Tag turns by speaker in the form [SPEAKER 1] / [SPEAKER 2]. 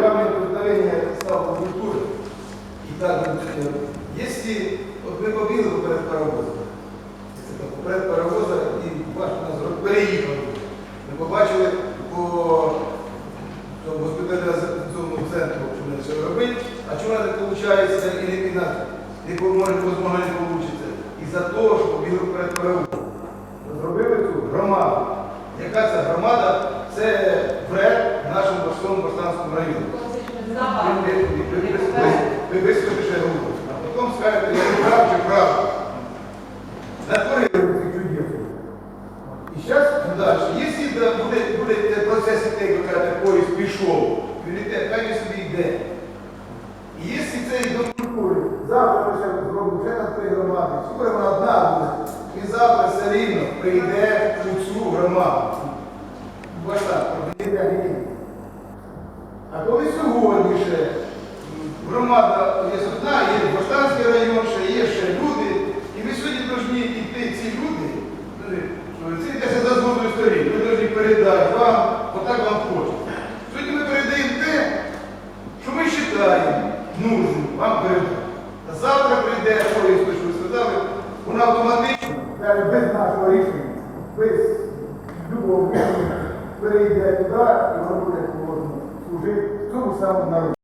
[SPEAKER 1] камень преткновения стал культуры. И так, если от ми побігли перед паровозом, перед паровозом і бачите, нас переїхали. Ми побачили по цьому центру, що вони все робити, а чому не виходить і не не поможе, можливо, не вийде. І за того, що побігли перед паровозом. Зробили цю громаду. Яка це громада? Борстанському району. Ви- ви- ви- ви- ви- Ви вислухайте, що я. А потім скажете, я не прав чи прав. І зараз далі. Якщо буде, процес іти, кажете, поїзд пішов, іде, хай він собі йде. І якщо це до завтра ще зробимо вже на три громади, скоро вона одна буде, і завтра все рівно прийде у цю громаду. Баштан, прийде гнів. А коли сьогодні ще громада є одна, є Баштанський район, ще є ще люди, і ви сьогодні повинні йти ці люди, це йдеться за згодою сторін, ви повинні передати вам, отак вам хочеться. Сьогодні ми передаємо те, що ми вважаємо нужним вам передати. А завтра прийде, що ви сказали, вона автоматично, без нашого рішення, без любого рішення, перейде туди, і воно буде చూస్తూ ఉన్నారు.